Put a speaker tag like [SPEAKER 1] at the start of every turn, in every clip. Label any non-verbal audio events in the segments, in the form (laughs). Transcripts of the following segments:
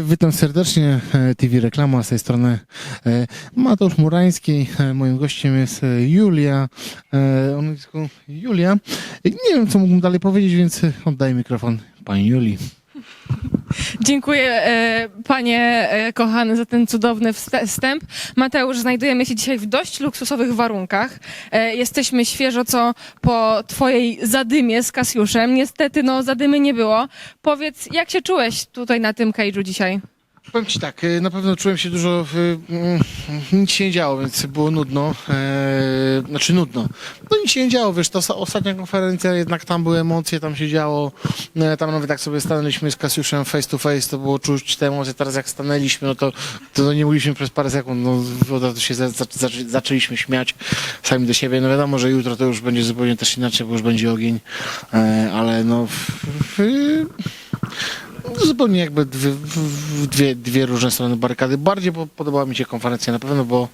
[SPEAKER 1] Witam serdecznie, e, TV Reklama z tej strony e, Mateusz Murański. E, Moim gościem jest Julia. o nazwisku Julia. Nie wiem, co mógłbym dalej powiedzieć, więc oddaję mikrofon pani Julii.
[SPEAKER 2] Dziękuję e, panie e, kochany za ten cudowny wstęp. Mateusz, znajdujemy się dzisiaj w dość luksusowych warunkach. E, jesteśmy świeżo co po twojej zadymie z Kasiuszem. Niestety no zadymy nie było. Powiedz, jak się czułeś tutaj na tym cage'u dzisiaj?
[SPEAKER 1] Powiem ci tak, e, na pewno czułem się dużo, mm, nic się nie działo, więc było nudno, e, znaczy nudno. No nic się nie działo, wiesz, osa- ostatnia konferencja, jednak tam były emocje, tam się działo, e, tam nawet tak sobie stanęliśmy z Kasiuszem face to face, to było czuć te emocje, teraz jak stanęliśmy, no to, to nie mogliśmy przez parę sekund, no od razu się za, za, zaczę- zaczęliśmy śmiać sami do siebie, no wiadomo, że jutro to już będzie zupełnie też inaczej, bo już będzie ogień, e, ale no... W, w, Zupełnie jakby dwie, dwie, dwie różne strony barykady. Bardziej po- podobała mi się konferencja na pewno, bo,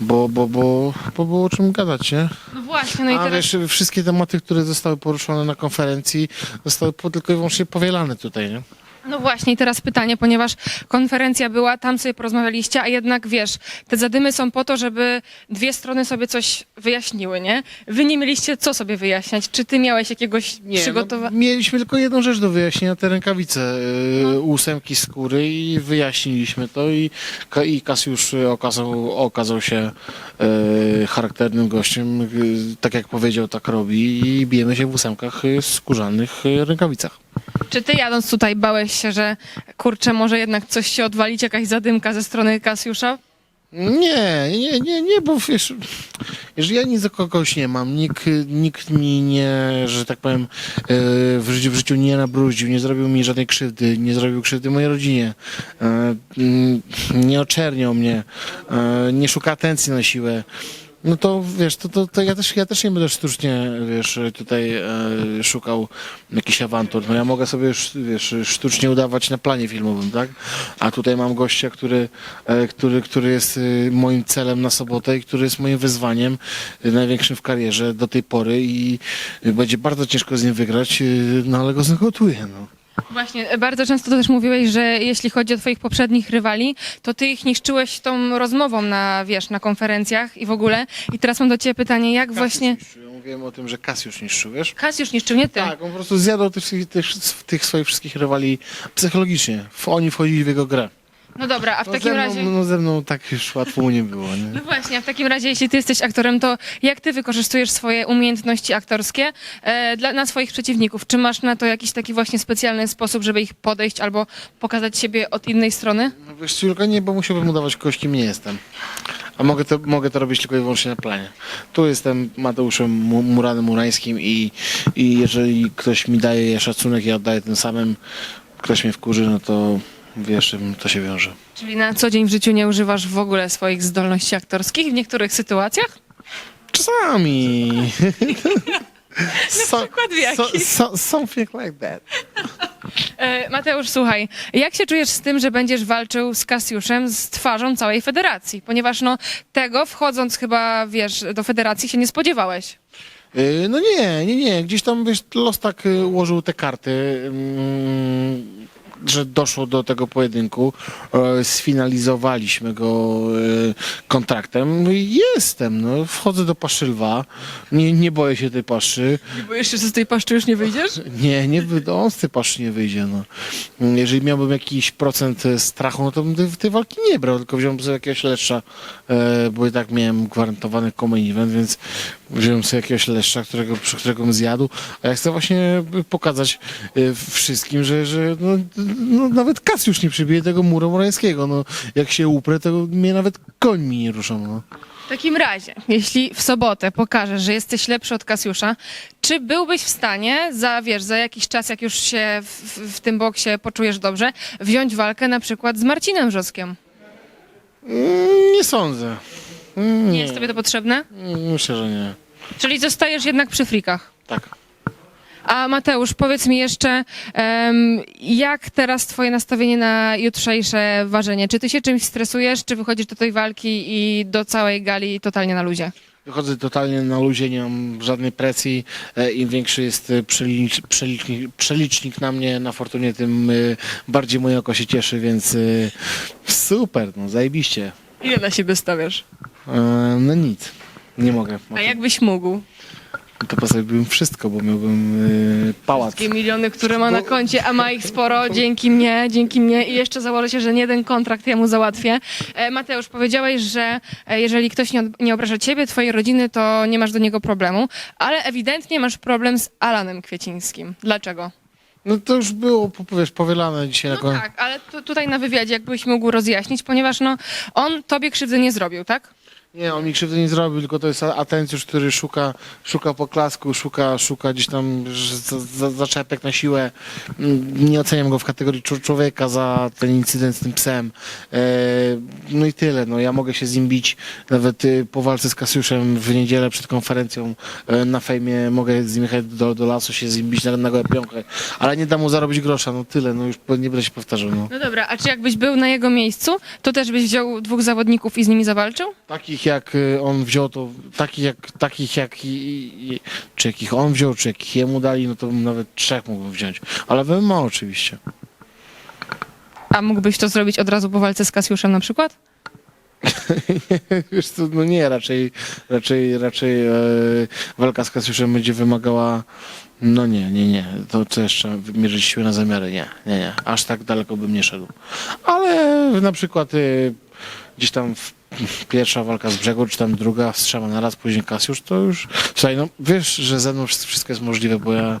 [SPEAKER 1] bo, bo, bo, bo było o czym gadać, nie?
[SPEAKER 2] No właśnie, no i
[SPEAKER 1] A
[SPEAKER 2] teraz...
[SPEAKER 1] wiesz, wszystkie tematy, które zostały poruszone na konferencji, zostały tylko i wyłącznie powielane tutaj, nie?
[SPEAKER 2] No właśnie, i teraz pytanie, ponieważ konferencja była, tam sobie porozmawialiście, a jednak wiesz, te zadymy są po to, żeby dwie strony sobie coś wyjaśniły, nie? Wy nie mieliście co sobie wyjaśniać. Czy ty miałeś jakiegoś przygotowania?
[SPEAKER 1] no, mieliśmy tylko jedną rzecz do wyjaśnienia, te rękawice, y, ósemki skóry i wyjaśniliśmy to i, Ka- i Kasiusz y, okazał, okazał się y, charakternym gościem, y, tak jak powiedział, tak robi i bijemy się w ósemkach skórzanych rękawicach.
[SPEAKER 2] Czy ty jadąc tutaj bałeś się, że kurczę, może jednak coś się odwalić, jakaś zadymka ze strony Kasiusza?
[SPEAKER 1] Nie, nie, nie, nie, bo wiesz, jeżeli ja nic do kogoś nie mam, nikt, nikt mi nie, że tak powiem, e, w życiu, w życiu nie nabrudził, nie zrobił mi żadnej krzywdy, nie zrobił krzywdy mojej rodzinie, e, mm, nie oczerniał mnie, e, nie szuka atencji na siłę. No to wiesz, to, to, to ja, też, ja też nie będę sztucznie, wiesz, tutaj e, szukał jakichś awantur. No ja mogę sobie, sz- wiesz, sztucznie udawać na planie filmowym, tak? A tutaj mam gościa, który, e, który, który jest e, moim celem na sobotę i który jest moim wyzwaniem e, największym w karierze do tej pory i będzie bardzo ciężko z nim wygrać, e, no ale go znokutuję, no.
[SPEAKER 2] Właśnie, bardzo często też mówiłeś, że jeśli chodzi o twoich poprzednich rywali, to ty ich niszczyłeś tą rozmową na, wiesz, na konferencjach i w ogóle. I teraz mam do ciebie pytanie, jak właśnie...
[SPEAKER 1] Niszczył. Ja mówiłem o tym, że Kasiusz niszczył, wiesz?
[SPEAKER 2] Kasiusz niszczył, nie ty.
[SPEAKER 1] Tak, on po prostu zjadał tych, tych, tych swoich wszystkich rywali psychologicznie. W- Oni wchodzili w jego grę.
[SPEAKER 2] No dobra, a w
[SPEAKER 1] No
[SPEAKER 2] takim
[SPEAKER 1] ze mną,
[SPEAKER 2] razie...
[SPEAKER 1] No ze mną tak już łatwo mu nie było, nie?
[SPEAKER 2] No właśnie, a w takim razie, jeśli ty jesteś aktorem, to jak ty wykorzystujesz swoje umiejętności aktorskie e, dla, na swoich przeciwników? Czy masz na to jakiś taki właśnie specjalny sposób, żeby ich podejść albo pokazać siebie od innej strony?
[SPEAKER 1] No Wiesz, tylko nie, bo musiałbym udawać kogoś, kim nie jestem. A mogę to, mogę to robić tylko i wyłącznie na planie. Tu jestem Mateuszem Mu- Muranem Murańskim i, i jeżeli ktoś mi daje szacunek, ja oddaję tym samym, ktoś mnie wkurzy, no to wiesz, czym to się wiąże.
[SPEAKER 2] Czyli na co dzień w życiu nie używasz w ogóle swoich zdolności aktorskich w niektórych sytuacjach?
[SPEAKER 1] Czasami. (laughs) So,
[SPEAKER 2] przykład w jakich?
[SPEAKER 1] so, so, something like that. (laughs)
[SPEAKER 2] E, Mateusz, słuchaj, jak się czujesz z tym, że będziesz walczył z Kasiuszem z twarzą całej federacji? Ponieważ no tego wchodząc chyba, wiesz, do federacji się nie spodziewałeś.
[SPEAKER 1] Yy, No nie, nie, nie. Gdzieś tam wiesz, los tak y, ułożył te karty, mm, że doszło do tego pojedynku. E, Sfinalizowaliśmy go e, kontraktem. No jestem, no. Wchodzę do paszczy lwa. Nie, nie boję się tej paszczy.
[SPEAKER 2] Nie boisz się, że z tej paszczy już nie wyjdziesz? (laughs)
[SPEAKER 1] Nie, nie wy- on z tej paszczy nie wyjdzie, no. Jeżeli miałbym jakiś procent e, strachu, no to bym tej, tej walki nie brał, tylko wziąłem sobie jakiegoś leszcza, e, bo i tak miałem gwarantowany common event, więc wziąłem sobie jakiegoś leszcza, którego, przy którego bym zjadł, a ja chcę właśnie pokazać e, wszystkim, że, że no, no, nawet Kasiusz nie przybije tego muru morańskiego, no. Jak się uprę, to mnie nawet koń mi nie ruszą, no.
[SPEAKER 2] W takim razie, jeśli w sobotę pokażesz, że jesteś lepszy od Kasiusza, czy byłbyś w stanie za, wiesz, za jakiś czas, jak już się w, w, w tym boksie poczujesz dobrze, wziąć walkę na przykład z Marcinem Wrzoskiem?
[SPEAKER 1] Mm, Nie sądzę. Mm,
[SPEAKER 2] Nie jest tobie to potrzebne?
[SPEAKER 1] Mm, Myślę, że nie.
[SPEAKER 2] Czyli zostajesz jednak przy frikach.
[SPEAKER 1] Tak.
[SPEAKER 2] A Mateusz, powiedz mi jeszcze, em, jak teraz twoje nastawienie na jutrzejsze ważenie? Czy ty się czymś stresujesz, czy wychodzisz do tej walki i do całej gali totalnie na luzie?
[SPEAKER 1] Wychodzę totalnie na luzie, nie mam żadnej presji. E, Im większy jest e, przelicz, przelicznik, przelicznik na mnie, na fortunie, tym e, bardziej moje oko się cieszy, więc e, super, no zajebiście.
[SPEAKER 2] Ile na siebie stawiasz?
[SPEAKER 1] E, No nic, nie mogę.
[SPEAKER 2] A jakbyś mógł?
[SPEAKER 1] To postawiłbym wszystko, bo miałbym e, pałac.
[SPEAKER 2] Wszystkie miliony, które ma na koncie, a ma ich sporo, dzięki mnie, dzięki mnie i jeszcze założę się, że nie jeden kontrakt ja mu załatwię. E, Mateusz, powiedziałeś, że e, jeżeli ktoś nie, od- nie obraża ciebie, twojej rodziny, to nie masz do niego problemu, ale ewidentnie masz problem z Alanem Kwiecińskim. Dlaczego?
[SPEAKER 1] No to już było, po- wiesz, powielane dzisiaj na
[SPEAKER 2] No
[SPEAKER 1] koniec.
[SPEAKER 2] tak, ale tu, tutaj na wywiadzie jakbyś mógł rozjaśnić, ponieważ no, on tobie krzywdy nie zrobił, tak?
[SPEAKER 1] Nie, on mi krzywdy nie zrobił, tylko to jest atencjusz, który szuka, szuka poklasku, szuka, szuka gdzieś tam za, za, zaczepek na siłę. Mm, Nie oceniam go w kategorii człowieka za ten incydent z tym psem. E, no i tyle. No, ja mogę się z nim bić nawet y, po walce z Kasiuszem w niedzielę przed konferencją e, na fejmie. Mogę z nim jechać do, do lasu, się z nim bić na, na gołę piąchę, ale nie dam mu zarobić grosza. No tyle, no już nie będę się powtarzał. No.
[SPEAKER 2] No dobra, a czy jakbyś był na jego miejscu, to też byś wziął dwóch zawodników i z nimi zawalczył?
[SPEAKER 1] Takich jak y, on wziął, to takich jak, takich jak i, i, czy jakich on wziął, czy jakich jemu dali, no to nawet trzech mógłbym wziąć. Ale w MMA oczywiście.
[SPEAKER 2] A mógłbyś to zrobić od razu po walce z Kasiuszem na przykład? (laughs)
[SPEAKER 1] Wiesz co, no nie, raczej, raczej, raczej e, walka z Kasiuszem będzie wymagała, no nie, nie, nie, to co jeszcze, mierzyć siły na zamiary, nie, nie, nie, aż tak daleko bym nie szedł. Ale na przykład y, gdzieś tam w, pierwsza walka z brzegu, czy tam druga strzała na raz, później Kasiusz, to już, słuchaj, no wiesz, że ze mną wszystko jest możliwe, bo ja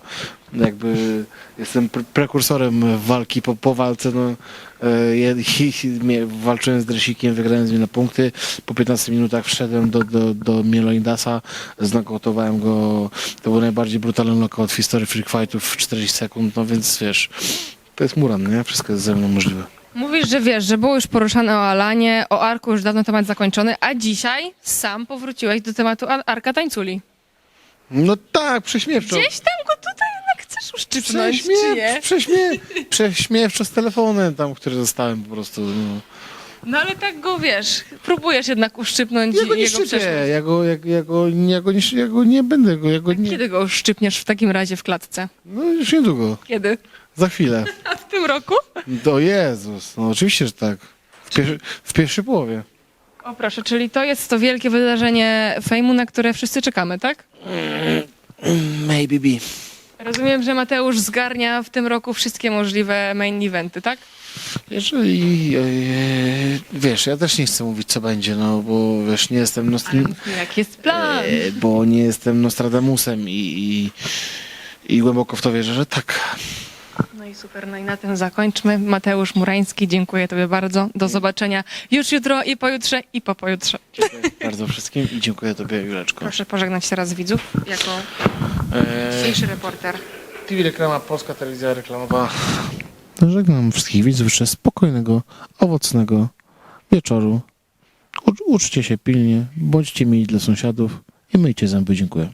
[SPEAKER 1] jakby jestem pre prekursorem walki po, po walce, no e, walczyłem z Dresikiem, wygrałem z nim na punkty, po 15 minutach wszedłem do, do, do Mieloindasa, znokotowałem go, to był najbardziej brutalny knockout w historii freak fightów w 40 sekund, no więc wiesz, to jest Muran, nie? Wszystko jest ze mną możliwe.
[SPEAKER 2] Mówisz, że wiesz, że było już poruszane o Alanie, o Arku już dawno temat zakończony, a dzisiaj sam powróciłeś do tematu Ar- Arka Tańculi.
[SPEAKER 1] No tak, prześmiewczo.
[SPEAKER 2] Gdzieś tam go tutaj jednak chcesz uszczypnąć, czy nie?
[SPEAKER 1] prześmie, prześmiewczo z telefonem tam, który dostałem po prostu. No.
[SPEAKER 2] No ale tak go, wiesz, próbujesz jednak uszczypnąć
[SPEAKER 1] Ja go nie
[SPEAKER 2] jego
[SPEAKER 1] szczypię,
[SPEAKER 2] przeszłość.
[SPEAKER 1] ja go, ja, ja, go, ja, go nie, ja go nie będę, go, ja go nie,
[SPEAKER 2] Kiedy go uszczypniesz w takim razie w klatce?
[SPEAKER 1] no już niedługo,
[SPEAKER 2] Kiedy?
[SPEAKER 1] za chwilę. (laughs)
[SPEAKER 2] A w tym roku?
[SPEAKER 1] O Jezus, no oczywiście, że tak. W, pierwszy, w pierwszej połowie.
[SPEAKER 2] O proszę, czyli to jest to wielkie wydarzenie fejmu, na które wszyscy czekamy, tak?
[SPEAKER 1] Maybe be.
[SPEAKER 2] Rozumiem, że Mateusz zgarnia w tym roku wszystkie możliwe main eventy, tak?
[SPEAKER 1] Jeżeli, e, wiesz, ja też nie chcę mówić, co będzie, no bo wiesz, nie jestem Nost-
[SPEAKER 2] Jak jest plan?
[SPEAKER 1] e, bo nie jestem Nostradamusem i, i, i głęboko w to wierzę, że tak.
[SPEAKER 2] No i super, no i na tym zakończmy. Mateusz Murański, dziękuję Tobie bardzo. Do zobaczenia już jutro i pojutrze i po pojutrze.
[SPEAKER 1] Dziękuję bardzo wszystkim i dziękuję Tobie, Juleczko.
[SPEAKER 2] Proszę pożegnać teraz widzów jako
[SPEAKER 1] E,
[SPEAKER 2] dzisiejszy reporter.
[SPEAKER 1] TV Reklama, Polska Telewizja Reklamowa. Żegnam wszystkich widzów życzę spokojnego, owocnego wieczoru. Ucz, uczcie się pilnie, bądźcie mili dla sąsiadów i myjcie zęby. Dziękuję.